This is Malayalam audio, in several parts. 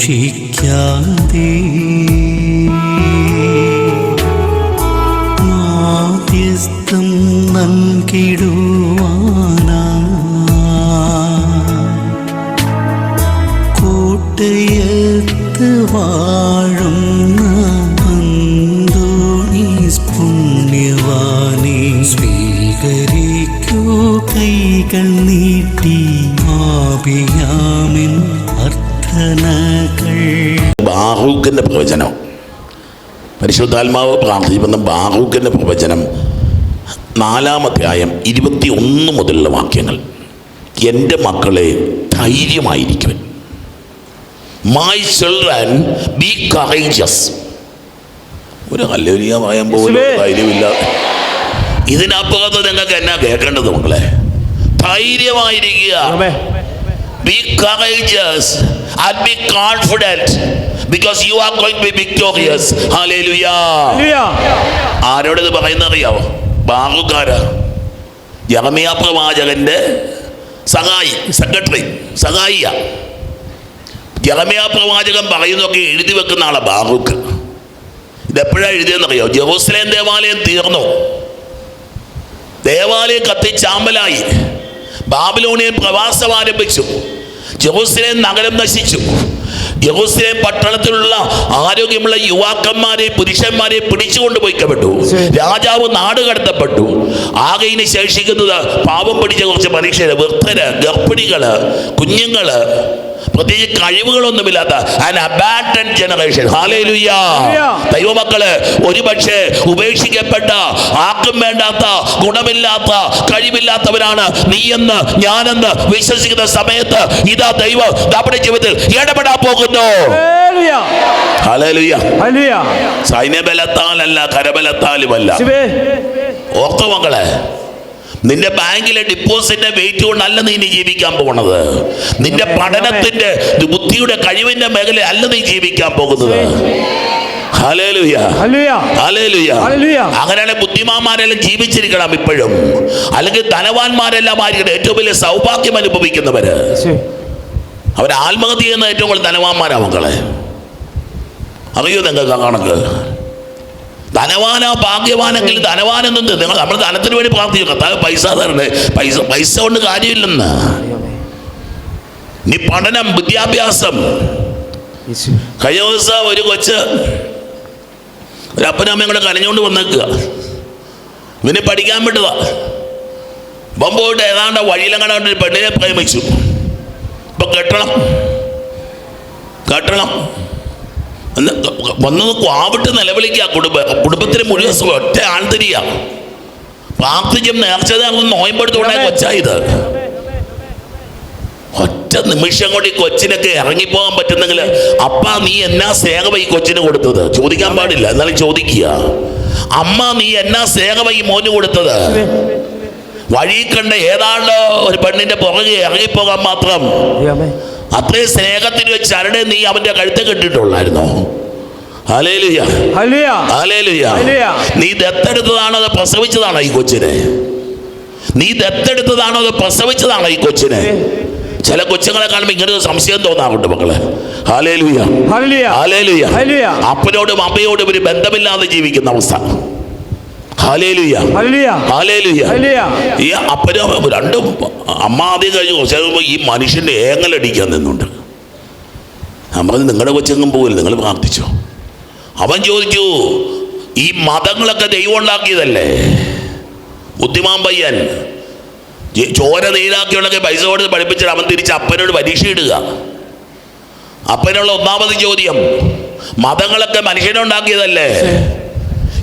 শিখ ബാറൂഖിന്റെ പ്രവചനം. പരിശുദ്ധാത്മാവ് പ്രാർത്ഥിക്കുന്ന ബാറൂഖിന്റെ പ്രവചനം. നാലാം അധ്യായം ഇരുപത്തി ഒന്ന് മുതലുള്ള വാക്യങ്ങൾ. എന്റെ മക്കളെ ധൈര്യമായിരിക്കും മൈ ചിൽഡ്രൻ ബി കറേജസ് ഒരു അല്ലൊരിയ വായം പോലും ധൈര്യമില്ല. ഇതിനപ്പുറത്ത് നിങ്ങൾക്ക് എന്നാ കേൾക്കേണ്ടത് മക്കളെ? ധൈര്യമായിരിക്കുക. Be courageous and be confident because you are going to be victorious. Hallelujah. ആരോട് ഇത് പറയുന്ന അറിയാവോ ബാറുകാര. ജറമിയ പ്രവാചകന്റെ സഹായി സെക്രട്ടറി സഹായിയ. ജറമിയ പ്രവാചകൻ പറയുന്നതൊക്കെ എഴുതി വെക്കുന്ന ആളെ ബാറുക്ക്. ഇതെപ്പോഴാണ് എഴുതിയെന്നറിയോ? ജെറൂസലേം ദേവാലയം തീർന്നു. ദേവാലയം കത്തിച്ചാമ്പലായി ബാബിലോണിയൻ പ്രവാസം ആരംഭിച്ചു. ജെറൂസലേം നഗരം നശിച്ചു. ജെറൂസലേം പട്ടണത്തിലുള്ള ആരോഗ്യമുള്ള യുവാക്കന്മാരെ പുരുഷന്മാരെ പിടിച്ചുകൊണ്ട് പോയിക്കപ്പെട്ടു രാജാവ് നാട് കടത്തപ്പെട്ടു. ആകെ ഇനി ശേഷിക്കുന്നത് പാപം പിടിച്ച കുറച്ച് മനുഷ്യര് വൃദ്ധര് ഗർഭിണികൾ കുഞ്ഞുങ്ങൾ പ്രത്യേകിച്ച് കഴിവുകളൊന്നുമില്ലാത്ത ആൻ ജനറേഷൻ ഹാലേലുയ്യ. ദൈവമക്കൾ ഒരുപക്ഷെ ഉപേക്ഷിക്കപ്പെട്ട ആർക്കും വേണ്ടാത്ത ഗുണമില്ലാത്ത കഴിവില്ലാത്തവരാണ് നീയെന്ന് ഞാനെന്ന് വിശ്വസിക്കുന്ന സമയത്ത് ഇതാ ദൈവം നമ്മുടെ ജീവിതത്തിൽ ഇടപെടാൻ പോകുന്നു. സൈന്യബലത്താലല്ല കരബലത്താലുമല്ല. മക്കളെ നിന്റെ ബാങ്കിലെ ഡിപ്പോസിറ്റിന്റെ വെയിറ്റ് കൊണ്ടല്ല നീ ഇനി ജീവിക്കാൻ പോണത് നിന്റെ പഠനത്തിന്റെ ബുദ്ധിയുടെ കഴിവിന്റെ മേഖല അല്ല നീ ജീവിക്കാൻ പോകുന്നത്. അങ്ങനെയാണ് ബുദ്ധിമാന്മാരെല്ലാം ജീവിച്ചിരിക്കണം ഇപ്പോഴും. അല്ലെങ്കിൽ ധനവാന്മാരെല്ലാം ആയിരിക്കണം ഏറ്റവും വലിയ സൗഭാഗ്യം അനുഭവിക്കുന്നവര്. അവർ ആത്മഹത്യ ചെയ്യുന്ന ഏറ്റവും കൂടുതൽ ധനവാന്മാരാ മക്കളെ. അറിയോ നിങ്ങൾക്ക് കണക്ക്? ധനവാന ഭാഗ്യവാനെങ്കിൽ ധനവാനെന്നുണ്ട് നിങ്ങൾ നമ്മൾ ധനത്തിന് വേണ്ടി പ്രാർത്ഥിക്കും. കർത്താവ് പൈസ തരണേ പൈസ പൈസ കൊണ്ട് കാര്യമില്ലെന്ന്. നീ പഠനം വിദ്യാഭ്യാസം. കഴിഞ്ഞ ദിവസം ഒരു കൊച്ച് ഒരു അപ്പനമ്മയും കൂടെ കരഞ്ഞുകൊണ്ട് വന്നേക്കുക. ഇവനെ പഠിക്കാൻ വിട്ടതാ. ഇപ്പം പോയിട്ട് ഏതാണ്ട് വഴിയിലെങ്ങാണ്ട് ഒരു പെണ്ണിനെ പ്രേമിച്ചു. ഇപ്പൊ കെട്ടണം. കെട്ടണം. എന്ന് വന്നത് ക്വാവിട്ട് നിലവിളിക്കുക കുടുംബ കുടുംബത്തിന് മുഴുവൻ സുഖം. ഒറ്റ ആൾത്തിരിയ പ്രാർത്ഥിക്കും നേർച്ച നോയമ്പെടുത്തോണ്ടായ കൊച്ചായത് ഒറ്റ നിമിഷം കൊണ്ട് ഈ കൊച്ചിനൊക്കെ ഇറങ്ങിപ്പോകാൻ പറ്റുന്നെങ്കിൽ അപ്പ നീ എന്നാ സ്നേഹമ ഈ കൊച്ചിന് കൊടുത്തത്? ചോദിക്കാൻ പാടില്ല. എന്നാലും ചോദിക്കുക. അമ്മ നീ എന്നാ സ്നേഹമ ഈ മോന് കൊടുത്തത്? വഴി കണ്ട ഏതാണ്ട് ഒരു പെണ്ണിന്റെ പുറകെ ഇറങ്ങിപ്പോകാൻ മാത്രം. അത്രയും സ്നേഹത്തിന് വെച്ച് അരുടെ നീ അവന്റെ കഴുത്ത് കെട്ടിട്ടുള്ളായിരുന്നോ. നീ ദത്തെടുത്തതാണോ അത് പ്രസവിച്ചതാണോ ഈ കൊച്ചിനെ? നീ ദത്തെടുത്തതാണോ അത് പ്രസവിച്ചതാണോ ഈ കൊച്ചിനെ? ചില കൊച്ചുങ്ങളെ കാണുമ്പോൾ ഇങ്ങനെ ഒരു സംശയം തോന്നാറുണ്ട് മക്കളെ. അപ്പനോടും അമ്മയോടും ഒരു ബന്ധമില്ലാതെ ജീവിക്കുന്ന അവസ്ഥ. ഈ അപ്പനും രണ്ടും അമ്മ ആദ്യം കഴിഞ്ഞു ഈ മനുഷ്യന്റെ ഏങ്ങലടിക്കാൻ നിന്നുണ്ട്. നമ്മൾ നിങ്ങളുടെ കൊച്ചെങ്ങും പോകില്ല നിങ്ങൾ പ്രാർത്ഥിച്ചു. അവൻ ചോദിച്ചു ഈ മതങ്ങളൊക്കെ ദൈവം ഉണ്ടാക്കിയതല്ലേ? ബുദ്ധിമാൻ പയ്യൻ ചോര നീരാക്കിയുള്ളൊക്കെ പൈസ കൊടുത്ത് പഠിപ്പിച്ചിട്ട് അവൻ തിരിച്ച് അപ്പനോട് പരീക്ഷ ഇടുക. അപ്പനുള്ള ഒന്നാമത് ചോദ്യം മതങ്ങളൊക്കെ മനുഷ്യനുണ്ടാക്കിയതല്ലേ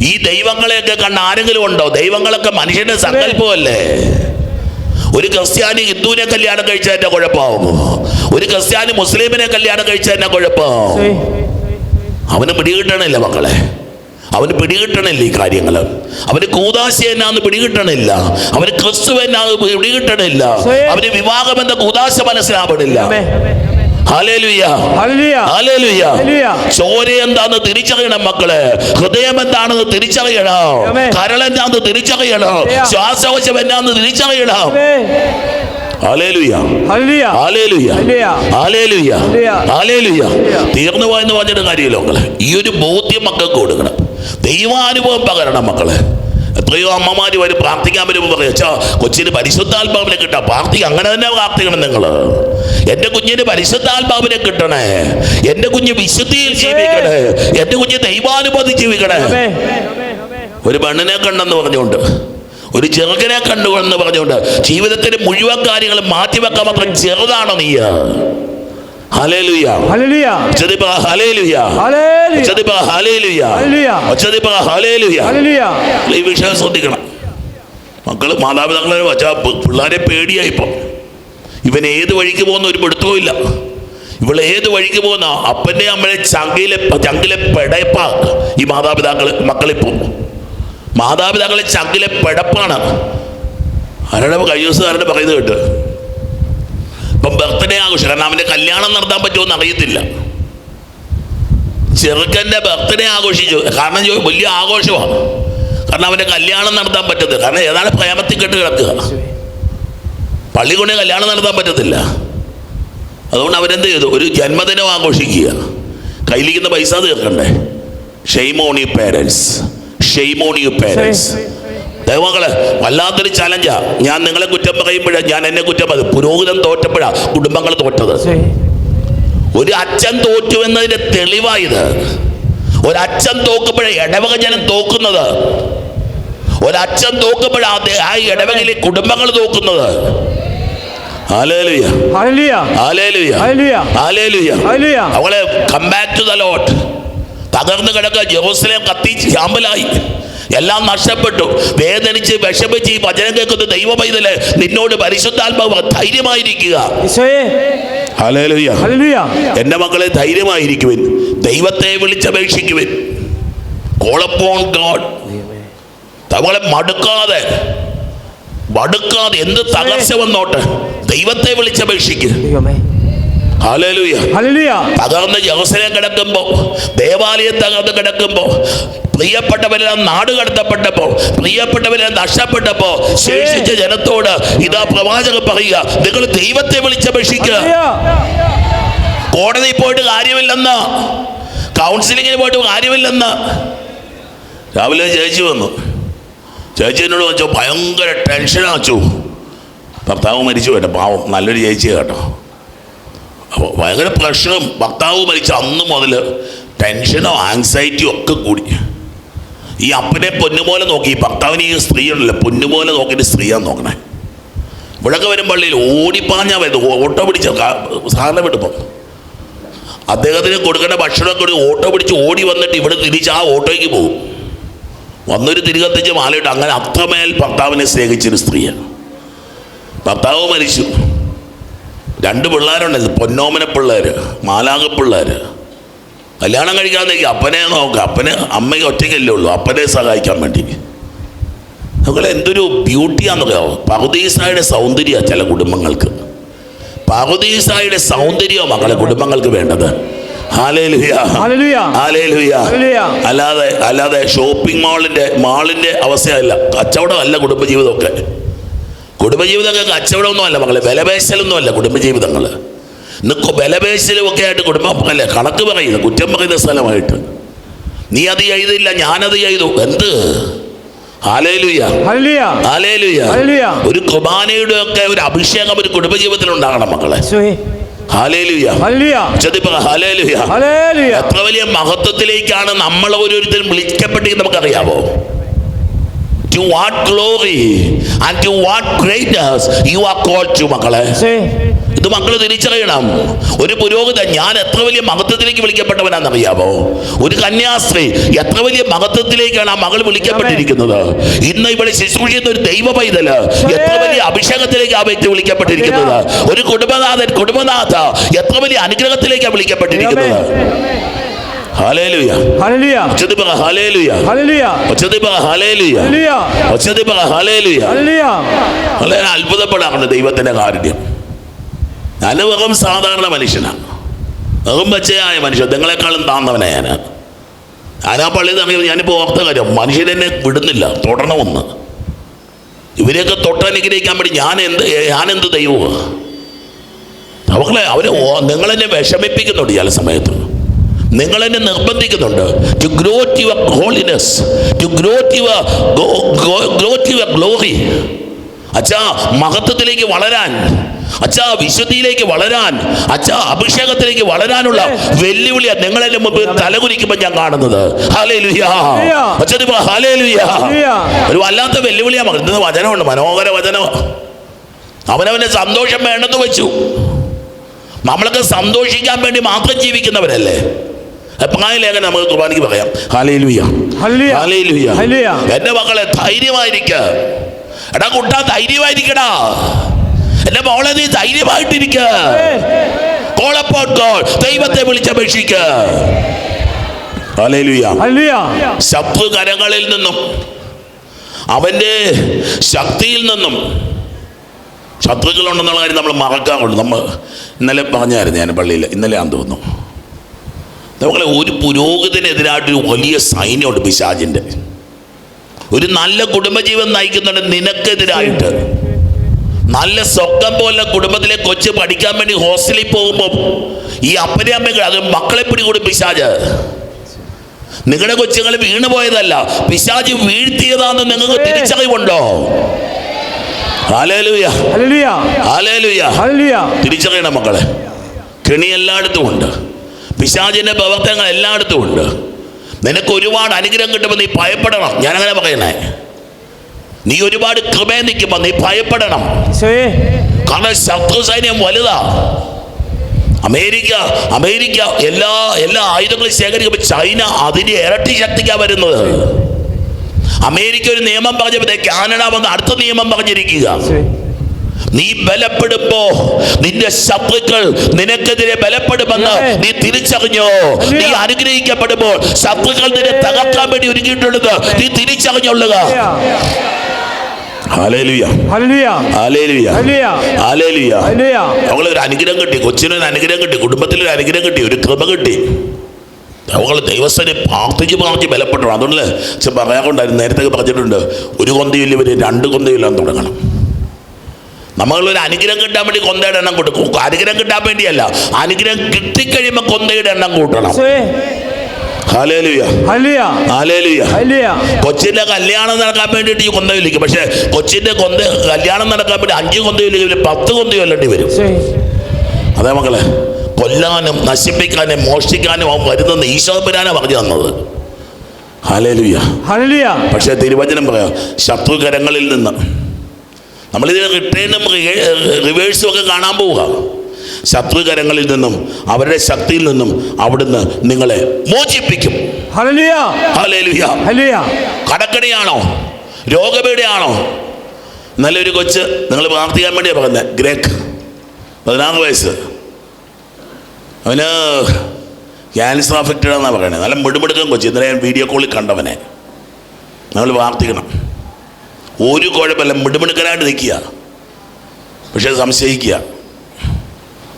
ഈ ദൈവങ്ങളെയൊക്കെ കണ്ട ആരെങ്കിലും ഉണ്ടോ? ദൈവങ്ങളൊക്കെ മനുഷ്യന്റെ സങ്കല്പമല്ലേ? ഒരു ക്രിസ്ത്യാനി ഹിന്ദുവിനെ കല്യാണം കഴിച്ചാൽ കഴിച്ചതിന്റെ കുഴപ്പമാവും ഒരു ക്രിസ്ത്യാനി മുസ്ലിമിനെ കല്യാണം കഴിച്ചതിന്റെ കുഴപ്പമാവും യേശുവേ അവന് പിടികിട്ടണില്ല മക്കളെ. അവന് പിടികിട്ടണില്ല ഈ കാര്യങ്ങൾ. അവന് കൂതാശ എന്നാന്ന് പിടികിട്ടണില്ല. അവന് ക്രിസ്തു എന്നാന്ന് പിടികിട്ടണില്ല. അവന് വിവാഹം എന്ന കൂതാശ മനസ്സിലാവണില്ല ചോര എന്താന്ന് തിരിച്ചറിയണം മക്കളെ ഹൃദയം എന്താണെന്ന് തിരിച്ചറിയണം. കരൾ എന്താന്ന് തിരിച്ചറിയണം. ശ്വാസകോശം എന്നാന്ന് തിരിച്ചറിയണം തീർന്നു പോയെന്ന് പറഞ്ഞിട്ട് കാര്യമില്ല മക്കളെ ഈ ഒരു ബോധ്യം മക്കൾക്ക് കൊടുക്കണം ദൈവാനുഭവം പകരണം മക്കളെ എത്രയോ അമ്മമാര് വരെ പ്രാർത്ഥിക്കാൻ വരുമ്പോൾ പറയും അച്ഛാ കൊച്ചിന് പരിശുദ്ധാത്മാവിനെ കിട്ടാം. പ്രാർത്ഥിക്ക അങ്ങനെ തന്നെ പ്രാർത്ഥിക്കണം നിങ്ങൾ എന്റെ കുഞ്ഞിന് പരിശുദ്ധാത്മാവിനെ കിട്ടണേ. എന്റെ കുഞ്ഞ് വിശുദ്ധിയിൽ ജീവിക്കണേ. എന്റെ കുഞ്ഞ് ദൈവാനുഭവത്തിൽ ജീവിക്കണേ. ഒരു പെണ്ണിനെ കണ്ടെന്ന് പറഞ്ഞുകൊണ്ട് ഒരു ചെറുക്കനെ കണ്ടു എന്ന് പറഞ്ഞുകൊണ്ട് ജീവിതത്തിന്റെ മുഴുവൻ കാര്യങ്ങളും മാറ്റിവെക്കാൻ മാത്രം ചെറുതാണോ നീ ഈ വിഷയം ശ്രദ്ധിക്കണം മക്കൾ മാതാപിതാക്കളെ വച്ചാ പിള്ളേരെ പേടിയായി ഇപ്പം. ഇവൻ ഏത് വഴിക്ക് പോകുന്ന ഒരു പിടുത്തവും ഇല്ല. ഇവൾ ഏത് വഴിക്ക് പോകുന്ന? അപ്പന്റെ അമ്മയെ ചങ്കിലെ ചങ്കിലെ പെടപ്പാ ഈ മാതാപിതാക്കൾ മക്കളിപ്പോൾ മാതാപിതാക്കളെ ചങ്കിലെ പെടപ്പാണ്. ആരുടെ കഴിഞ്ഞ ദിവസം ആരുടെ പറയുന്നത് കേട്ട്? ഇപ്പം ബർത്ത്ഡേ ആഘോഷം. കാരണം അവന്റെ കല്യാണം നടത്താൻ പറ്റുമോ അറിയത്തില്ല. ചെറുക്കന്റെ ബർത്ത്ഡേ ആഘോഷിച്ചു. കാരണം വലിയ ആഘോഷമാണ്. കാരണം അവന്റെ കല്യാണം നടത്താൻ പറ്റത്തില്ല. കാരണം ഏതാണ് പ്രേമത്തിൽ കെട്ട് കിടക്കുക. പള്ളി കൊണ്ട് കല്യാണം നടത്താൻ പറ്റത്തില്ല. അതുകൊണ്ട് അവരെന്ത് ചെയ്തു? ഒരു ജന്മദിനം ആഘോഷിക്കുക. കയ്യിലിരിക്കുന്ന പൈസ തീർക്കണ്ടേ? ഷെയ്മോണി പേരൻസ് ഷെയ്മോണി പേരൻസ് ദൈവങ്ങളെ വല്ലാത്തൊരു ചലഞ്ചാ ഞാൻ നിങ്ങളെ കുറ്റം പറയുമ്പോഴാ ഞാൻ എന്നെ കുറ്റം പറയും. പുരോഹിതം തോറ്റപ്പോഴാ കുടുംബങ്ങൾ തോറ്റത്. ഒരു അച്ഛൻ തോറ്റു എന്നതിന്റെ തെളിവായത്. ഒരച്ഛൻ തോക്കുമ്പോഴേ ഇടവക ജനം തോക്കുന്നത്. ഒരച്ഛൻ തോക്കുമ്പോഴാണ് ആ ഇടവകയിലെ കുടുംബങ്ങൾ തോക്കുന്നത്. അവളെ come back to the Lord തകർന്നു കിടക്കുക. ജെറൂസലേം കത്തി ശാമ്പലായി എല്ലാം നഷ്ടപ്പെട്ടു. വേദനിച്ച് വിഷമിച്ച് ഈ വചനം കേൾക്കുന്ന ദൈവ പൈതൽ നിന്നോട് പരിശുദ്ധാത്മാവ് ധൈര്യമായിരിക്കുക. എന്റെ മക്കളെ ധൈര്യമായിരിക്കുവിൻ. ദൈവത്തെ വിളിച്ചപേക്ഷിക്കുവിൻ. കോളപ്പോൺ ഗോഡ് തവളെ മടുക്കാതെ മടുക്കാതെ എന്ത് തകർച്ച വന്നോട്ടെ ദൈവത്തെ ഹല്ലേലൂയ. തകർന്ന് ജോസനെ കിടക്കുമ്പോ ദേവാലയം തകർന്ന് കിടക്കുമ്പോ പ്രിയപ്പെട്ടവരെല്ലാം നാട് കടത്തപ്പെട്ടപ്പോൾ പ്രിയപ്പെട്ടവരെല്ലാം നഷ്ടപ്പെട്ടപ്പോ ശേഷിച്ച ജനത്തോട് ഇതാ പ്രവാചകൻ പറയുക നിങ്ങൾ ദൈവത്തെ വിളിച്ചപേക്ഷിക്കുക കോടതി കോടതിയിൽ പോയിട്ട് കാര്യമില്ലെന്ന്. കൗൺസിലിങ്ങിന് പോയിട്ട് കാര്യമില്ലെന്ന്. രാവിലെ ചേച്ചി വന്നു. ചേച്ചി എന്നോട് വെച്ചു ഭയങ്കര ടെൻഷനാ വെച്ചു ഭർത്താവ് മരിച്ചു കേട്ടോ പാവം നല്ലൊരു ചേച്ചി കേട്ടോ. അപ്പോൾ ഭയങ്കര പ്രഷറും ഭർത്താവ് മരിച്ച അന്ന് മുതൽ ടെൻഷനോ ആങ്സൈറ്റിയോ ഒക്കെ കൂടി. ഈ അപ്പനെ പൊന്നുപോലെ നോക്കി ഭർത്താവിന് ഈ സ്ത്രീ ഉണ്ടല്ലോ പൊന്നുപോലെ നോക്കിയിട്ട് സ്ത്രീയാണ് നോക്കണേ. ഇവിടൊക്കെ വരും പള്ളിയിൽ ഓടിപ്പാഞ്ഞാൽ വരുന്നത് ഓട്ടോ പിടിച്ച സാറിനെ എടുപ്പം അദ്ദേഹത്തിന് കൊടുക്കേണ്ട ഭക്ഷണമൊക്കെ കൊടുത്ത് ഓട്ടോ പിടിച്ച് ഓടി വന്നിട്ട് ഇവിടെ തിരിച്ച് ആ ഓട്ടോയ്ക്ക് പോകും വന്നൊരു തിരികത്തിച്ച് മാലയിട്ട് അങ്ങനെ അത്രമേൽ ഭർത്താവിനെ സ്നേഹിച്ചൊരു സ്ത്രീയാണ്. ഭർത്താവ് മരിച്ചു. രണ്ട് പിള്ളേരുണ്ടായിരുന്നു പൊന്നോമന പിള്ളേർ മാലാക പിള്ളേർ കല്യാണം കഴിക്കാതെ അപ്പനെ നോക്കുക അപ്പന് അമ്മയെ ഒറ്റയ്ക്കല്ലേ ഉള്ളൂ. അപ്പനെ സഹായിക്കാൻ വേണ്ടി. അതുപോലെ എന്തൊരു ബ്യൂട്ടിയാണെന്നറിയാമോ പകുതീസായുടെ സൗന്ദര്യ ചില കുടുംബങ്ങൾക്ക്. പകുതീസായുടെ സൗന്ദര്യമാണ് മകളെ കുടുംബങ്ങൾക്ക് വേണ്ടത്? അല്ലാതെ അല്ലാതെ ഷോപ്പിംഗ് മാളിന്റെ മാളിന്റെ അവസ്ഥയല്ല. കച്ചവടമല്ല കുടുംബജീവിതമൊക്കെ. കുടുംബജീവിതമൊക്കെ കച്ചവടമൊന്നും അല്ല മക്കളെ വിലപേശലൊന്നും അല്ല കുടുംബജീവിതങ്ങൾ ഇന്ന് ബലപേശിലും ഒക്കെ ആയിട്ട് കുടുംബം അല്ലേ കണക്ക് പറയുന്നത് കുറ്റം പറയുന്ന സ്ഥലമായിട്ട്. നീ അത് ചെയ്തില്ല ഞാനത് ചെയ്തു. എന്ത്? ഒരു കുർബാനയുടെ ഒക്കെ ഒരു അഭിഷേകം ഒരു കുടുംബജീവിതത്തിൽ ഉണ്ടാകണം മക്കളെ. എത്ര വലിയ മഹത്വത്തിലേക്കാണ് നമ്മൾ ഓരോരുത്തരും വിളിക്കപ്പെട്ടെന്ന് നമുക്കറിയാവോ? To what glory and to what greatness you are call to മക്കളെ. ഇത് മക്കൾ തിരിച്ചറിയണം. ഒരു പുരോഹിതൻ ഞാൻ എത്ര വലിയ മഹത്വത്തിലേക്ക് വിളിക്കപ്പെട്ടവനാണെന്നറിയാമോ ഒരു കന്യാസ്ത്രീ എത്ര വലിയ മഹത്വത്തിലേക്കാണ് ആ മകൾ വിളിക്കപ്പെട്ടിരിക്കുന്നത്? ഇന്ന് ഇവിടെ ശുശ്രൂഷിക്കുന്ന ഒരു ദൈവ പൈതൽ എത്ര വലിയ അഭിഷേകത്തിലേക്ക് ആ വ്യക്തി വിളിക്കപ്പെട്ടിരിക്കുന്നത്? ഒരു കുടുംബനാഥൻ കുടുംബനാഥ എത്ര വലിയ അനുഗ്രഹത്തിലേക്കാണ് വിളിക്കപ്പെട്ടിരിക്കുന്നത്? അത്ഭുതപ്പെടാറുണ്ട് ദൈവത്തിന്റെ കാരുണ്യം. ഞാൻ വെറും സാധാരണ മനുഷ്യനാണ്. വെറും പച്ചയായ മനുഷ്യൻ. നിങ്ങളെക്കാളും താന്നവനാണ് ഞാൻ ഞാൻ ആ പള്ളിയിൽ നിന്ന് ഞാനിപ്പോൾ ഓർത്ത കാര്യം മനുഷ്യരെന്നെ വിടുന്നില്ല. തുടരണമെന്ന് ഇവരെയൊക്കെ തൊട്ടനുഗ്രഹിക്കാൻ വേണ്ടി ഞാൻ എന്ത് ഞാൻ എന്ത് ദൈവമാണ് അവർക്ക് അവരെ നിങ്ങളെന്നെ വിഷമിപ്പിക്കുന്നുണ്ട് ചില സമയത്ത്. നിങ്ങളെന്നെ നിർബന്ധിക്കുന്നുണ്ട്. To grow to your holiness to grow to your grow to your glory അച്ഛാ മഹത്വത്തിലേക്ക് വളരാൻ. അച്ഛാ വിശുദ്ധിയിലേക്ക് വളരാൻ അച്ഛാ അഭിഷേകത്തിലേക്ക് വളരാനുള്ള വെല്ലുവിളിയാ നിങ്ങളെ മുമ്പ് തലകുലിക്കുമ്പോൾ ഞാൻ കാണുന്നത്. ഒരു വല്ലാത്ത വെല്ലുവിളിയാ ഇന്ന് വചനമുണ്ട് മനോഹര വചനമാണ് അവനവന് സന്തോഷം വേണ്ടെന്ന് വെച്ചു. നമ്മളൊക്കെ സന്തോഷിക്കാൻ വേണ്ടി മാത്രം ജീവിക്കുന്നവരല്ലേ? എപ്പോഴായ നമുക്ക് കുർബാനയ്ക്ക് പറയാം. എന്റെ മക്കളെ ധൈര്യമായിരിക്കാ. എടാ കുട്ടാ ധൈര്യമായിരിക്കടാ. എന്റെ മോളെ നീ ധൈര്യമായിട്ടിരിക്ക. കോളപ്പോൾ കോൾ. ദൈവത്തെ വിളിച്ചപേക്ഷിക്ക. ശത്രു കരങ്ങളിൽ നിന്നും അവന്റെ ശക്തിയിൽ നിന്നും ശത്രുക്കളുണ്ടെന്നുള്ള കാര്യം നമ്മൾ മറക്കാൻ കൊണ്ട് നമ്മൾ ഇന്നലെ പറഞ്ഞായിരുന്നു ഞാൻ പള്ളിയിൽ ഇന്നലെ ആണെന്ന് തോന്നുന്നു. നമ്മളെ ഒരു പുരോഗതിനെതിരായിട്ടൊരു വലിയ സൈന്യമുണ്ട് പിശാജിന്റെ ഒരു നല്ല കുടുംബജീവൻ നയിക്കുന്നുണ്ട് നിനക്കെതിരായിട്ട്. നല്ല സ്വപ്നം പോലെ കുടുംബത്തിലെ കൊച്ച് പഠിക്കാൻ വേണ്ടി ഹോസ്റ്റലിൽ പോകുമ്പോൾ ഈ അപ്പനെ അമ്മകൾ അത് മക്കളെ പിടികൂടി പിശാജ്. നിങ്ങളുടെ കൊച്ചുങ്ങൾ വീണു പോയതല്ല പിശാജ് വീഴ്ത്തിയതാന്ന് നിങ്ങൾക്ക് തിരിച്ചറിവുണ്ടോ. തിരിച്ചറിയണം മക്കളെ. കെണി എല്ലായിടത്തും ഉണ്ട്. പിശാജിന്റെ പ്രവർത്തനങ്ങൾ എല്ലായിടത്തും ഉണ്ട്. നിനക്ക് ഒരുപാട് അനുഗ്രഹം കിട്ടുമ്പോൾ നീ ഭയപ്പെടണം. ഞാനങ്ങനെ പറയണേ നീ ഒരുപാട് കൃപയെ നിൽക്കുമ്പോൾ നീ ഭയപ്പെടണം. കാരണം ശത്രു സൈന്യം വലുതാ. അമേരിക്ക അമേരിക്ക എല്ലാ എല്ലാ ആയുധങ്ങളും ശേഖരിക്കുമ്പോൾ ചൈന അതിന്റെ ഇരട്ടി ശക്തിക്കാ വരുന്നത്. അമേരിക്ക ഒരു നിയമം പറഞ്ഞപ്പോ കാനഡ വന്ന് അടുത്ത നിയമം പറഞ്ഞിരിക്കുക. നീ ബലപ്പെടുമ്പോ നിന്റെ ശത്രുക്കൾ നിനക്കെതിരെ ബലപ്പെടുമെന്ന് നീ തിരിച്ചറിഞ്ഞോ? നീ അനുഗ്രഹിക്കപ്പെടുമ്പോൾ ശത്രുക്കൾ നിന്നെ തകർക്കാൻ വേണ്ടി ഒരുങ്ങിയിട്ടുള്ളത് നീ തിരിച്ചറിഞ്ഞുള്ളുക അവളൊരു അനുഗ്രഹം കിട്ടി കൊച്ചിനൊരു അനുഗ്രഹം കിട്ടി കുടുംബത്തിലൊരു അനുഗ്രഹം കിട്ടി ഒരു കൃപ കിട്ടി. അവൾ ദൈവസ്ഥനെ പ്രാർത്ഥിച്ച് പ്രാർത്ഥിച്ച് ബലപ്പെട്ടു അതുകൊണ്ട് പക്ഷെ പറയാറുണ്ടായിരുന്നു നേരത്തെ പറഞ്ഞിട്ടുണ്ട് ഒരു കൊന്തയില്ല ഇവർ രണ്ട് കൊന്തയില്ലാൻ തുടങ്ങണം. നമ്മളൊരു അനുഗ്രഹം കിട്ടാൻ വേണ്ടി കൊന്തയുടെ എണ്ണം കൊടുക്കും. അനുഗ്രഹം കിട്ടാൻ വേണ്ടിയല്ല അനുഗ്രഹം കിട്ടിക്കഴിയുമ്പോൾ കൊന്തയുടെ എണ്ണം കൂട്ടണം. കൊച്ചിന്റെ കല്യാണം നടക്കാൻ വേണ്ടിയിട്ട് ഈ കൊന്ത വിളിക്കും പക്ഷെ കൊച്ചിന്റെ കൊന്ത കല്യാണം നടക്കാൻ വേണ്ടി അഞ്ച് കൊന്ത വിളിക്കും പത്ത് കൊന്ത കൊല്ലേണ്ടി വരും. അതെ മക്കളെ കൊല്ലാനും നശിപ്പിക്കാനും മോഷ്ടിക്കാനും അവൻ വരുന്നെന്ന് ഈശോപുരാനാണ് പറഞ്ഞു തന്നത്. പക്ഷേ തിരുവചനം പറയാം ശത്രുകരങ്ങളിൽ നിന്ന്. നമ്മളിതിന് റിട്ടേണും റിവേഴ്സും ഒക്കെ കാണാൻ പോവുക. ശത്രുകരങ്ങളിൽ നിന്നും അവരുടെ ശക്തിയിൽ നിന്നും അവിടുന്ന് നിങ്ങളെ മോചിപ്പിക്കും. കടക്കടിയാണോ രോഗപീഠയാണോ? നല്ലൊരു കൊച്ച് നിങ്ങൾ പ്രാർത്ഥിക്കാൻ വേണ്ടിയാണ് പറയുന്നത് ഗ്രേക്ക്. പതിനാറ് വയസ്സ്. അവന് ക്യാൻസർ അഫക്റ്റഡ് എന്നാണ് പറയുന്നത് നല്ല മിടുമിടുക്കൻ കൊച്ച്. ഇന്നലെ ഞാൻ വീഡിയോ കോളിൽ കണ്ടവനെ. നമ്മൾ പ്രാർത്ഥിക്കണം. ഒരു കുഴപ്പമില്ല. മിടുമിടുക്കനായിട്ട് നിൽക്കുക. പക്ഷേ സംശയിക്കുക.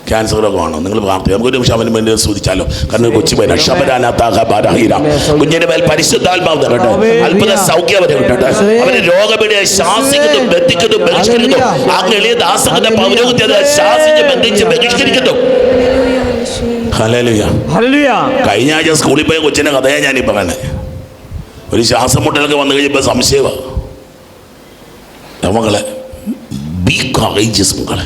ക്യാൻസർ രോഗമാണോ നിങ്ങൾ പ്രാർത്ഥിക്കുക. നമുക്കൊരു നിമിഷം അവന് വേണ്ടി സ്തുതിച്ചാലോ. കാരണം കൊച്ചു പേര് കുഞ്ഞിന്റെ മേൽ പരിശുദ്ധാത്മാവ് തരട്ടെ അത്ഭുത സൗഖ്യം അവരെ കിട്ടട്ടെ. അവരെ രോഗപീഠയെ ശാസിക്കുന്നു ബന്ധിക്കുന്നു ബഹിഷ്കരിക്കുന്നു ആ എളിയ ദാസകന്റെ പൗരോഹിത്യത ശാസിച്ച് ബന്ധിച്ച് ബഹിഷ്കരിക്കുന്നു. കഴിഞ്ഞ ആഴ്ച സ്കൂളിൽ പോയ കൊച്ചിന്റെ കഥയാണ് ഞാനീ പറയുന്നത് ഒരു ശ്വാസം മുട്ടലൊക്കെ വന്നു കഴിഞ്ഞപ്പോൾ സംശയമാണ് മകളെ ബി കറേജസ് മകളെ.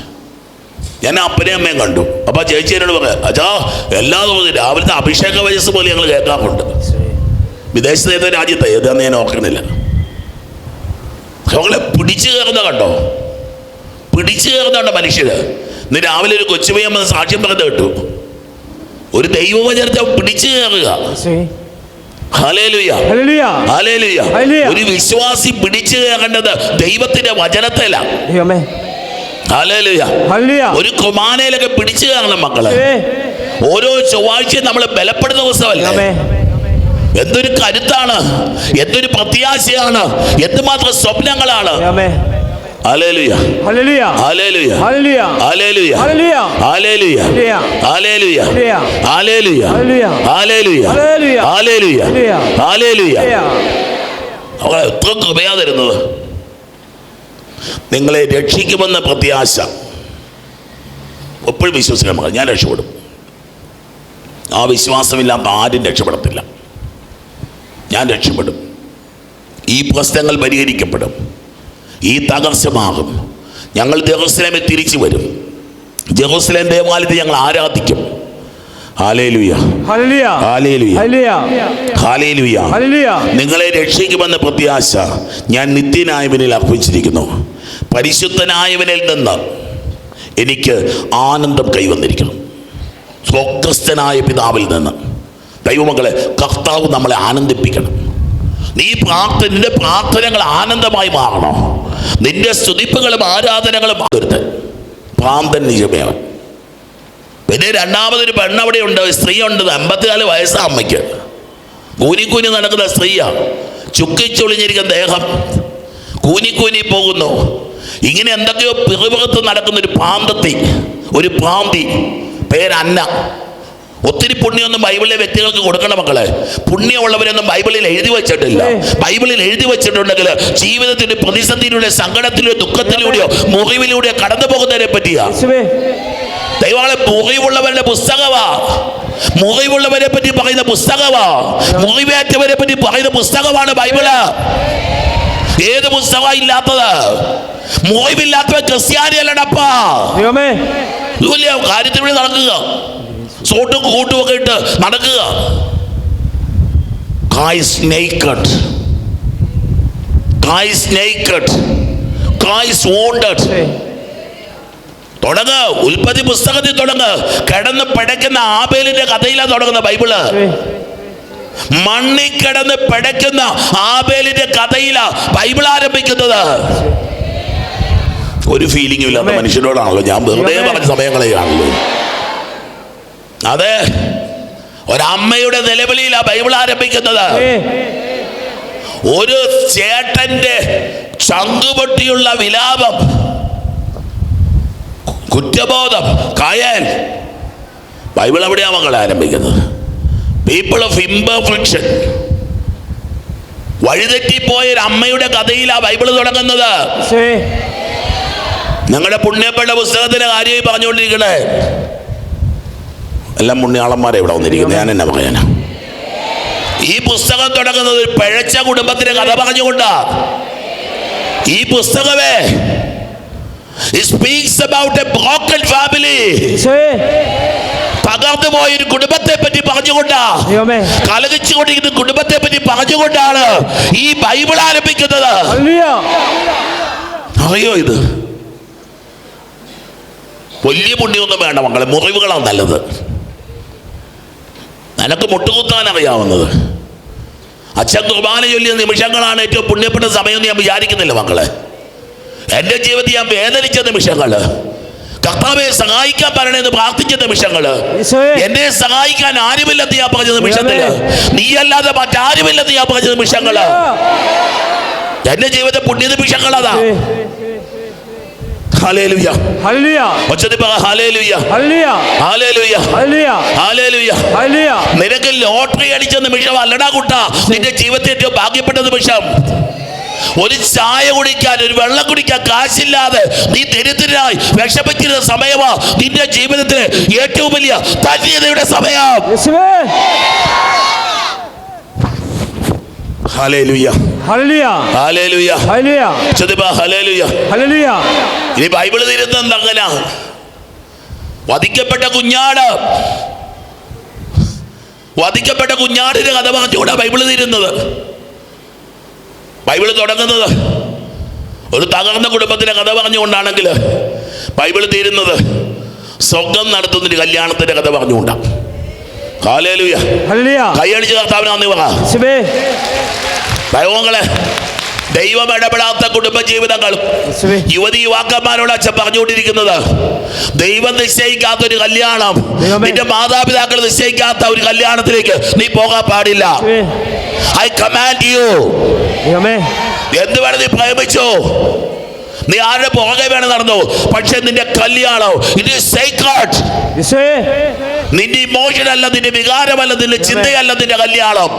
ഞാൻ അപ്പനെയും അമ്മയും കണ്ടു. അപ്പൊ ചേച്ചി എന്നോട് പറയാം അച്ഛാ എല്ലാ ദിവസവും രാവിലത്തെ അഭിഷേക വയസ്സ് പോലെ ഞങ്ങൾ കേൾക്കാറുണ്ട്. വിദേശത്ത് ഏതോ രാജ്യത്തെ ഏതാന്ന് ഞാൻ ഓർക്കുന്നില്ല. ഞങ്ങളെ പിടിച്ചു കയറുന്ന കണ്ടോ? പിടിച്ചു കയറുന്നുണ്ട് മനുഷ്യര്? ഇന്ന് രാവിലെ ഒരു കൊച്ചുമയമ്മ സാക്ഷ്യം പറഞ്ഞത് കേട്ടു. ഒരു ദൈവവചനത്തെ പിടിച്ചു കയറുക. ഒരു വിശ്വാസി പിടിച്ചു കയറേണ്ടത് ദൈവത്തിന്റെ വചനത്തിലാണ്. ഒരു കുമാനയിലൊക്കെ പിടിച്ചു കാണണം മക്കളെ ഓരോ ചൊവ്വാഴ്ചയും നമ്മൾ ബലപ്പെടുന്ന ദിവസമല്ലേ എന്തൊരു കരുത്താണ് എന്തൊരു പ്രത്യാശയാണ് എന്തുമാത്രം സ്വപ്നങ്ങളാണ് എത്ര കൃപയാ തരുന്നത് നിങ്ങളെ രക്ഷിക്കുമെന്ന പ്രത്യാശ. എപ്പോഴും വിശ്വസിക്കാൻ മക്കൾ ഞാൻ രക്ഷപ്പെടും. ആ വിശ്വാസമില്ലാത്ത ആരും രക്ഷപ്പെടത്തില്ല. ഞാൻ രക്ഷപ്പെടും. ഈ പ്രശ്നങ്ങൾ പരിഹരിക്കപ്പെടും. ഈ തകർച്ച മാറും ഞങ്ങൾ ജെറുസലേമിൽ തിരിച്ചു വരും. ജെറുസലേം ദേവാലയത്തെ ഞങ്ങൾ ആരാധിക്കും. നിങ്ങളെ രക്ഷിക്കുമെന്ന പ്രത്യാശ ഞാൻ നിത്യനായവനിൽ അർപ്പിച്ചിരിക്കുന്നു. പരിശുദ്ധനായവനിൽ നിന്ന് എനിക്ക് ആനന്ദം കൈവന്നിരിക്കണം. സ്വഗ്രസ്ഥനായ പിതാവിൽ നിന്ന്. ദൈവമക്കളെ കർത്താവ് നമ്മളെ ആനന്ദിപ്പിക്കണം. നീ പ്രാർത്ഥന നിന്റെ പ്രാർത്ഥനകൾ ആനന്ദമായി മാറണോ. നിന്റെ സ്തുതിപ്പുകളും ആരാധനകളും മാറരുത് പ്രാന്തൻ നിജമേവൻ പിന്നെ രണ്ടാമതൊരു പെണ്ണവിടെ ഉണ്ട് സ്ത്രീ ഉണ്ട് അമ്പത്തിനാല് വയസ്സാണ് അമ്മയ്ക്ക്. കൂനിക്കൂനി നടക്കുന്ന സ്ത്രീയാ. ചുക്കിച്ചൊളിഞ്ഞിരിക്കുന്ന ദേഹം. കൂനിക്കൂനി പോകുന്നു. ഇങ്ങനെ എന്തൊക്കെയോ പിറുപിറുത്ത് നടക്കുന്ന ഒരു പാന്തത്തി ഒരു പാന്തി പേര് അന്ന. ഒത്തിരി പുണ്യമൊന്നും ബൈബിളിലെ വ്യക്തികൾക്ക് കൊടുക്കണം മക്കളെ. പുണ്യമുള്ളവരൊന്നും ബൈബിളിൽ എഴുതി വെച്ചിട്ടില്ല. ബൈബിളിൽ എഴുതി വെച്ചിട്ടുണ്ടെങ്കിൽ ജീവിതത്തിന്റെ പ്രതിസന്ധിയിലൂടെ സങ്കടത്തിലൂടെ ദുഃഖത്തിലൂടെയോ മുറിവിലൂടെയോ കടന്നു പോകുന്നതിനെ പറ്റിയാ ദൈവങ്ങളെ മുറിവുള്ളവരുടെ പുസ്തകമാ. മുറിവുള്ളവരെ പറ്റി പറയുന്ന പുസ്തകമാ. മുറിവേറ്റവരെ പറ്റി പറയുന്ന പുസ്തകമാണ് ബൈബിൾ. ഏത് പുസ്തകമാണ് ഇല്ലാത്തത്? മുറിവില്ലാത്തവ ക്രിസ്ത്യാനിയല്ലടപ്പാ. ദൈവമേ. ഇതുവല്ല കാര്യത്തിലൂടെ നടക്കുക. സോട്ടും കൂട്ടും ഒക്കെ ഇട്ട് നടക്കുക. കായ്സ് നേക്കഡ് കായ്സ് നേക്കഡ് കായ്സ് വോണ്ടഡ് തുടങ്ങ്. ഉൽപ്പത്തി പുസ്തകത്തിൽ തുടങ്ങ്. കിടന്ന് പിടയ്ക്കുന്ന ആബേലിന്റെ കഥയിലാണ് തുടങ്ങുന്ന ബൈബിൾ. മണ്ണി കിടന്ന് പിടയ്ക്കുന്ന ആബേലിന്റെ കഥയിലാ ബൈബിൾ ആരംഭിക്കുന്നത്. ഒരു ഫീലിംഗും ഇല്ലാത്ത മനുഷ്യനോടാണല്ലോ. ഞാൻ വെറുതെ പറഞ്ഞ സമയങ്ങളെയാണല്ലോ അതെ. ഒരമ്മയുടെ നിലവിളിയിലാ ബൈബിൾ ആരംഭിക്കുന്നത്. ഒരു ചേട്ടന്റെ ചങ്കുപൊട്ടിയുള്ള വിലാപം. കുറ്റബോധം കായൽ. ബൈബിൾ എവിടെയാണ് മകൾ ആരംഭിക്കുന്നത്? പീപ്പിൾ ഓഫ് ഇംപെർഫെക്ഷൻ വഴിതെറ്റിപ്പോയ ഒരു അമ്മയുടെ കഥയിലാ ബൈബിൾ തുടങ്ങുന്നത്. ഞങ്ങളുടെ പുണ്യപ്പെട്ട പുസ്തകത്തിന്റെ കാര്യമായി പറഞ്ഞുകൊണ്ടിരിക്കണേ. എല്ലാം പുണ്യാളന്മാരെ ഇവിടെ വന്നിരിക്കുന്നത്. ഞാൻ എന്നെ പറയാനാ. ഈ പുസ്തകം തുടങ്ങുന്നത് ഒരു പിഴച്ച കുടുംബത്തിന്റെ കഥ പറഞ്ഞുകൊണ്ടാ. ഈ പുസ്തകമേ speaks speaks about a family family. തകർന്നു പോയ ഒരു കുടുംബത്തെ പറ്റി പറഞ്ഞുകൊണ്ടാ കലകിച്ചുകൊണ്ടിരിക്കുന്ന കുടുംബത്തെ പറ്റി പറഞ്ഞുകൊണ്ടാണ് ഈ ബൈബിൾ ആരംഭിക്കുന്നത്. അറിയോ ഇത്? വലിയ പുണ്യമൊന്നും വേണ്ട മക്കളെ മുറിവുകളാണ് നല്ലത്. നിനക്ക് മുട്ടുകുത്താൻ അറിയാവുന്നത്. അച്ഛൻ കുർബാന ചൊല്ലിയ നിമിഷങ്ങളാണ് ഏറ്റവും പുണ്യപ്പെട്ട സമയം ഞാൻ വിചാരിക്കുന്നില്ല മക്കളെ. എന്റെ ജീവിതത്തിൽ ഞാൻ വേദനിച്ച നിമിഷങ്ങൾ കർത്താവെ സഹായിക്കാൻ പറയണെന്ന് പ്രാർത്ഥിച്ച നിമിഷങ്ങൾ. എന്നെ സഹായിക്കാൻ ആരുമില്ലെന്ന് ഞാൻ പറഞ്ഞ നിമിഷത്തിൽ. നീ അല്ലാതെ മറ്റാരുമില്ലെന്ന് ഞാൻ പറഞ്ഞ നിമിഷങ്ങൾ. എന്റെ ജീവിത പുണ്യ നിമിഷങ്ങളതാ. നിനക്ക് ലോട്ടറി അടിച്ച നിമിഷം അല്ലടാ കുട്ട. നിന്റെ ജീവിതത്തിൽ ഏറ്റവും ഭാഗ്യപ്പെട്ട നിമിഷം. ഒരു ചായ കുടിക്കാൻ ഒരു വെള്ളം കുടിക്കാൻ കാശില്ലാതെ നീ ദരിദ്രനായി വിഷമിച്ചിരുന്ന സമയമാ നിന്റെ ജീവിതത്തിലെ ഏറ്റവും വലിയ ധന്യതയുടെ സമയം. ഇനി ബൈബിൾ തിരുന്ന അങ്ങനെ വധിക്കപ്പെട്ട കുഞ്ഞാട്. വധിക്കപ്പെട്ട കുഞ്ഞാടിന്റെ കഥ പറഞ്ഞുകൂടാ ബൈബിൾ തീരുന്നത് ബൈബിൾ തുടങ്ങുന്നത്. ഒരു തകർന്ന കുടുംബത്തിന്റെ കഥ പറഞ്ഞുകൊണ്ടാണെങ്കിൽ ബൈബിൾ തീരുന്നത് സ്വർഗം നടത്തുന്നൊരു കല്യാണത്തിന്റെ കഥ പറഞ്ഞുകൊണ്ടാണ് കൈയടിച്ച് കർത്താവിന് നന്ദി പറ. ദൈവങ്ങളെ ദൈവം ഇടപെടാത്ത കുടുംബ ജീവിതങ്ങൾ യുവതി യുവാക്കന്മാരോട് അച്ഛൻ പറഞ്ഞുകൊണ്ടിരിക്കുന്നത് ദൈവം നിശ്ചയിക്കാത്ത ഒരു കല്യാണം നിന്റെ മാതാപിതാക്കൾ നിശ്ചയിക്കാത്ത ഒരു കല്യാണത്തിലേക്ക് നീ പോകാൻ പാടില്ല. ഐ കമാൻഡ് യു എന്ത് വേണം നീ പ്രേമിച്ചോ നീ ആരുടെ പുറകെ വേണം നടന്നു? പക്ഷെ നിന്റെ കല്യാണം ഇസ് സേക്രഡ് നിന്റെ ഇമോഷൻ അല്ല നിന്റെ വികാരമല്ല നിന്റെ ചിന്തയല്ല നിന്റെ കല്യാണം.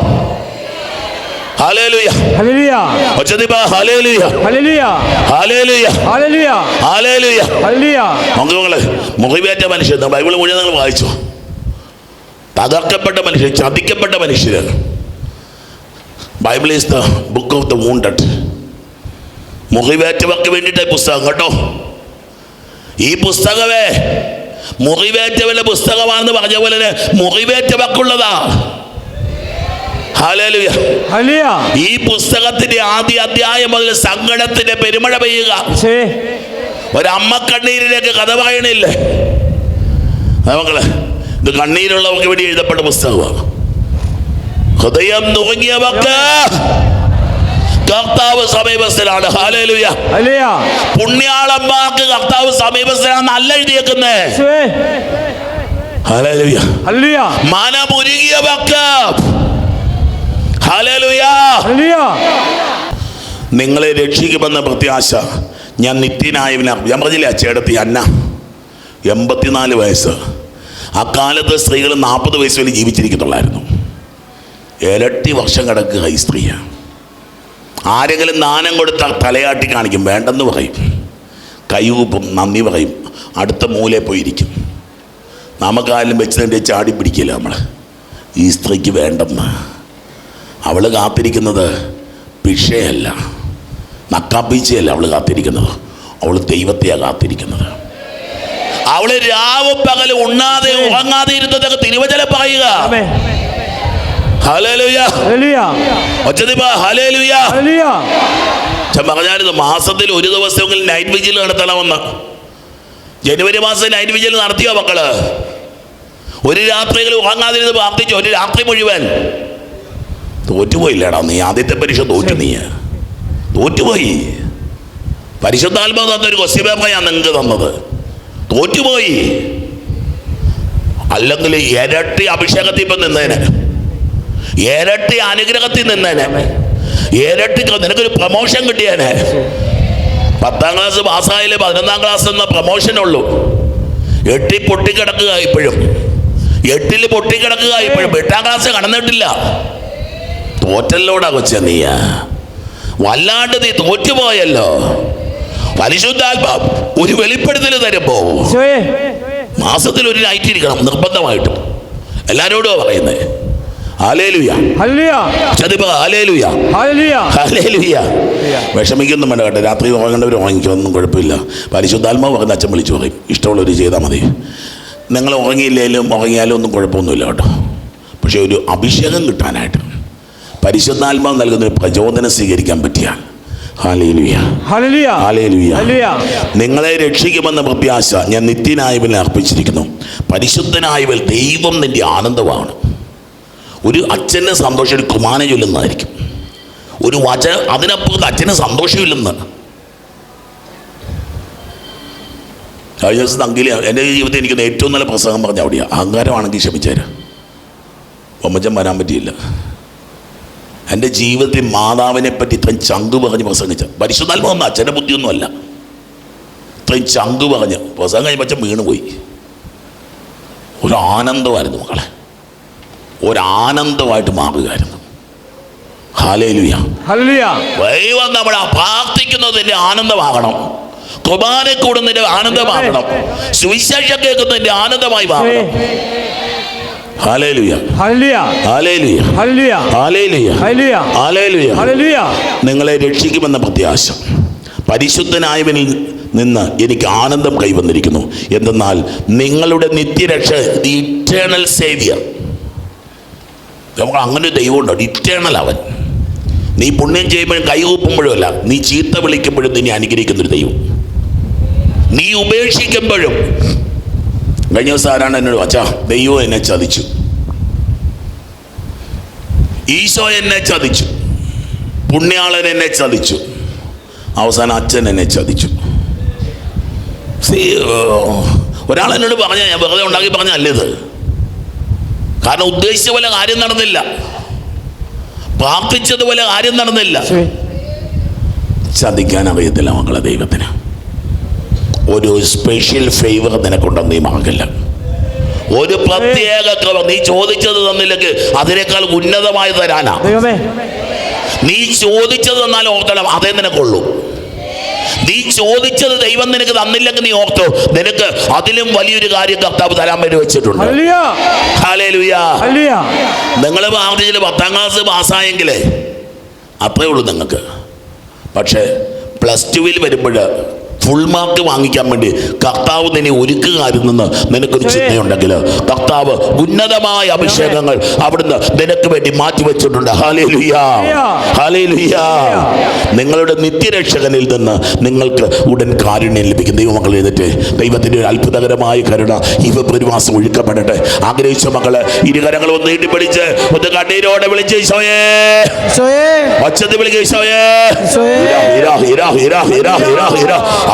മുറിവേറ്റ മനുഷ്യർ ബൈബിൾ മുഴുവൻ നിങ്ങൾ വായിച്ചു. തകർക്കപ്പെട്ട മനുഷ്യർ ചതിക്കപ്പെട്ട മനുഷ്യരാണ് Bible is the book of the wounded മുറിവേറ്റവർക്ക് വേണ്ടിയിട്ട് പുസ്തകം കേട്ടോ? ഈ പുസ്തകമേ മുറിവേറ്റവന്റെ പുസ്തകമാണെന്ന് പറഞ്ഞ പോലെ ഹല്ലേലൂയ ഈ പുസ്തകത്തിന്റെ ആദ്യ അധ്യായം മുതൽ സങ്കടത്തിന്റെ പെരുമഴ പെയ്യുക. ഒരമ്മ കണ്ണീരിലേക്ക് കഥ പറയണില്ലേ? മക്കളെ ഇത് കണ്ണീരുള്ളവർക്ക് വേണ്ടി എഴുതപ്പെട്ട പുസ്തകമാണ്. ഹൃദയം നുറങ്ങിയവർക്ക് കർത്താവ് സമീപസ്ഥനാണ്. പുണ്യാളന്മാർക്ക് കർത്താവ് സമീപസ്ഥനാണ് അല്ല എഴുതിയേക്കുന്നേ. മനമുരുകിയവർക്ക് നിങ്ങളെ രക്ഷിക്കുമെന്ന പ്രത്യാശ ഞാൻ നിത്യനായവന. ഞാൻ പറഞ്ഞില്ലേ ചേട്ടത്തി അന്ന. എൺപത്തിനാല് വയസ്സ്. അക്കാലത്ത് സ്ത്രീകൾ നാൽപ്പത് വയസ്സ് വരെ ജീവിച്ചിരിക്കത്തുള്ളായിരുന്നു ഇരട്ടി വർഷം കിടക്കുക ഈ സ്ത്രീയ ആരെങ്കിലും നാണം കൊടുത്ത തലയാട്ടി കാണിക്കും വേണ്ടെന്ന് പറയും. കൈകൂപ്പും നന്ദി പറയും. അടുത്ത മൂലെ പോയിരിക്കും. നമുക്കാരും വെച്ചതിന്റെ ചാടി പിടിക്കില്ല നമ്മൾ ഈ സ്ത്രീക്ക് വേണ്ടെന്ന്. അവൾ കാത്തിരിക്കുന്നത് ഭിക്ഷയല്ല നക്കാപ്പീച്ചയല്ല അവൾ കാത്തിരിക്കുന്നത്. അവൾ ദൈവത്തെയാണ് കാത്തിരിക്കുന്നത്. അവൾ രാവ് പകൽ ഉണ്ണാതെ ഉറങ്ങാതെ ഇരുന്നതൊക്കെ തിരുവചനം പറയുക. പറഞ്ഞായിരുന്നു മാസത്തിൽ ഒരു ദിവസമെങ്കിലും നൈറ്റ് വിജിൽ നടത്തണമെന്ന്. ജനുവരി മാസം നൈറ്റ് വിജിൽ നടത്തിയോ മക്കൾ? ഒരു രാത്രിയെങ്കിലും ഉറങ്ങാതിരുന്ന് പ്രാർത്ഥിച്ചു? ഒരു രാത്രി മുഴുവൻ. തോറ്റുപോയില്ലേടാ നീ ആദ്യത്തെ പരീക്ഷ തോറ്റു നീ തോറ്റുപോയി. പരിശുദ്ധാത്മാവ് തന്നൊരു ക്വസ്റ്റ്യൻ പേപ്പറാണ് നിങ്ങൾക്ക് തന്നത്. തോറ്റുപോയി. അല്ലെങ്കിൽ ഇരട്ടി അഭിഷേകത്തിൽ ഇപ്പം നിന്നേനെ. ഇരട്ടി അനുഗ്രഹത്തിൽ നിന്നേനെ. ഇരട്ടി നിനക്കൊരു പ്രമോഷൻ കിട്ടിയേനെ. പത്താം ക്ലാസ് പാസ്സായാലേ പതിനൊന്നാം ക്ലാസ് എന്ന പ്രൊമോഷൻ ഉള്ളൂ. എട്ടി പൊട്ടിക്കിടക്കുക ഇപ്പോഴും. എട്ടിൽ പൊട്ടിക്കിടക്കുക ഇപ്പോഴും. എട്ടാം ക്ലാസ് കടന്നിട്ടില്ല. തോറ്റല്ലോടാ കൊച്ച നീയ. വല്ലാണ്ട് നീ തോറ്റുപോയല്ലോ. പരിശുദ്ധാത്മാ ഒരു വെളിപ്പെടുത്തൽ തരുമ്പോ മാസത്തിൽ ഒരു നൈറ്റ് ഇരിക്കണം നിർബന്ധമായിട്ടും. എല്ലാരോടും പറയുന്നത്. വിഷമിക്കൊന്നും വേണ്ട കേട്ടോ രാത്രി ഉറങ്ങേണ്ടവർ ഉറങ്ങിക്കൊന്നും കുഴപ്പമില്ല. പരിശുദ്ധാത്മാവ് പറഞ്ഞ അച്ഛൻ വിളിച്ചു പറയും ഇഷ്ടമുള്ളവർ ചെയ്താൽ മതി. നിങ്ങൾ ഉറങ്ങിയില്ലെങ്കിലും ഉറങ്ങിയാലും ഒന്നും കുഴപ്പമൊന്നുമില്ല കേട്ടോ. പക്ഷേ ഒരു അഭിഷേകം കിട്ടാനായിട്ട് പരിശുദ്ധാത്മാവ് നൽകുന്ന ഒരു പ്രചോദനം സ്വീകരിക്കാൻ പറ്റിയ നിങ്ങളെ രക്ഷിക്കുമെന്ന പ്രത്യാശ ഞാൻ നിത്യനായവനെ അർപ്പിച്ചിരിക്കുന്നു. പരിശുദ്ധനായവൽ ദൈവം നിന്റെ ആനന്ദമാണ്. ഒരു അച്ഛന്റെ സന്തോഷം ഒരു കുമാന ചൊല്ലുന്നതായിരിക്കും. ഒരു വച അതിനപ്പുറത്ത് അച്ഛന് സന്തോഷമില്ലെന്ന് കഴിഞ്ഞ ദിവസം തങ്കില എന്റെ ജീവിതത്തിൽ എനിക്ക് ഏറ്റവും നല്ല പ്രസംഗം പറഞ്ഞ അവിടെയാണ് അഹങ്കാരമാണെങ്കിൽ ക്ഷമിച്ചേരാ. ഒമ്മച്ചൻ വരാൻ പറ്റിയില്ല. എന്റെ ജീവിതത്തിൽ മാതാവിനെ പറ്റി ഇത്രയും ചങ്ക് പറഞ്ഞ് പ്രസംഗിച്ച വന്ന അച്ഛന്റെ ബുദ്ധിയൊന്നുമല്ല. ഇത്രയും ചങ്ക് പറഞ്ഞ് പ്രസംഗം അച്ഛൻ വീണുപോയി. ഒരു ആനന്ദമായിരുന്നു മക്കളെ. ഒരാനന്ദമായിട്ട് മാറുകയായിരുന്നു. ദൈവം നമ്മളെ പ്രാർത്ഥിക്കുന്നതിന്റെ ആനന്ദമാകണം. കുർബാന കൂടുന്നതിന്റെ ആനന്ദമാകണം. സുവിശേഷം കേൾക്കുന്നതിന്റെ ആനന്ദമായി മാറണം. നിങ്ങളെ രക്ഷിക്കുമെന്ന പ്രത്യാശ. പരിശുദ്ധനായവനിൽ നിന്ന് എനിക്ക് ആനന്ദം കൈവന്നിരിക്കുന്നു. എന്തെന്നാൽ നിങ്ങളുടെ നിത്യരക്ഷ ദി ഇറ്റേണൽ സേവിയർ നമുക്ക് അങ്ങനെ ഒരു ദൈവമുണ്ടോ. ഇറ്റേണൽ അവൻ. നീ പുണ്യം ചെയ്യുമ്പോഴും കൈകൂപ്പുമ്പോഴും അല്ല നീ ചീത്ത വിളിക്കുമ്പോഴും നിന്നെ അനുഗ്രഹിക്കുന്നൊരു ദൈവം. നീ ഉപേക്ഷിക്കുമ്പോഴും കഴിഞ്ഞ ദിവസം ആരാണ് എന്നോട് അച്ഛാ ദൈവം എന്നെ ചതിച്ചു. ഈശോ എന്നെ ചതിച്ചു. പുണ്യാളൻ എന്നെ ചതിച്ചു. അവസാനം അച്ഛൻ എന്നെ ചതിച്ചു. ഒരാൾ എന്നോട് പറഞ്ഞ ഞാൻ വെറുതെ ഉണ്ടാക്കി പറഞ്ഞല്ലേ ഇത്? കാരണം ഉദ്ദേശിച്ച പോലെ കാര്യം നടന്നില്ല. പ്രാർത്ഥിച്ചതുപോലെ കാര്യം നടന്നില്ല. ചതിക്കാൻ അറിയത്തില്ല മക്കളെ ദൈവത്തിന്. ഒരു സ്പെഷ്യൽ ഫേവർ നിനക്കുണ്ടെന്ന് നീ മറക്കില്ല ഒരു പ്രത്യേക കൃപ നീ ചോദിച്ചത് തന്നില്ലെങ്കിൽ അതിനേക്കാൾ ഉന്നതമായി തരാനാ. നീ ചോദിച്ചത് തന്നാൽ ഓർത്തണം അതേ നിനക്കുള്ളൂ. നീ ചോദിച്ചത് ദൈവം നിനക്ക് തന്നില്ലെങ്കിൽ നീ ഓർത്തോ നിനക്ക് അതിലും വലിയൊരു കാര്യം കർത്താവ് തരാൻ വേണ്ടി വെച്ചിട്ടുണ്ട്. നിങ്ങൾ പ്രാർത്ഥിച്ചിട്ട് പത്താം ക്ലാസ് പാസ്സായെങ്കിലേ അത്രേ ഉള്ളൂ നിങ്ങൾക്ക്. പക്ഷേ പ്ലസ് ടുവിൽ വരുമ്പോൾ ഫുൾ മാർക്ക് വാങ്ങിക്കാൻ വേണ്ടി കർത്താവ് നിന്നെ ഒരുക്കുകാരുന്നെന്ന് നിനക്കൊരു ചിന്തയുണ്ടെങ്കിൽ കർത്താവ് ഉന്നതമായ അഭിഷേകങ്ങൾ അവിടുന്ന് നിനക്ക് വേണ്ടി മാറ്റിവെച്ചിട്ടുണ്ട്. ഹാലേലുയാ ഹാലേലുയാ നിങ്ങളുടെ നിത്യരക്ഷകനിൽ നിന്ന് നിങ്ങൾക്ക് ഉടൻ കാരുണ്യം ലഭിക്കും. ദൈവമക്കൾ എഴുതിട്ട് ദൈവത്തിന്റെ ഒരു അത്ഭുതകരമായ കരുണ ഈ പ്രതിമാസം മാസം ഒഴുക്കപ്പെടട്ടെ. ആഗ്രഹിച്ച മക്കൾ ഇരുകരങ്ങൾ ഒന്ന് നീട്ടിപ്പിടിച്ച് ഒന്ന് കണ്ണീരോടെ വിളിച്ച് ഈശോയേ. ഒച്ചത്തിൽ വിളിക്കുക ഈശോയേ.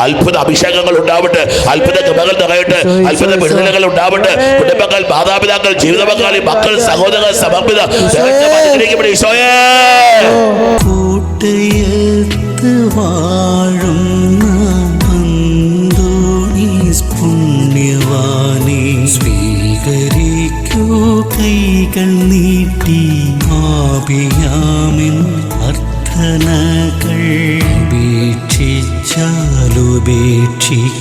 അത്ഭുത അഭിഷേകങ്ങൾ ഉണ്ടാവട്ടെ അത്ഭുത കൃപകൾ നിറയട്ടെ അത്ഭുത. വിടുതലുകൾ ഉണ്ടാവട്ടെ. കുടുംബങ്ങൾ മാതാപിതാക്കൾ ജീവിത പങ്കാളി മക്കൾ സഹോദരങ്ങൾ സമർപ്പിത ഈശോയേ കൂട്ടയത്ത് പുണ്യവാനെ സ്വീകരിക്കൂ കൈകൾ നീട്ടി ആപിയാമിൻ അർത്ഥനകൾ ഉപേക്ഷിച്ചാലുപേക്ഷിക്ക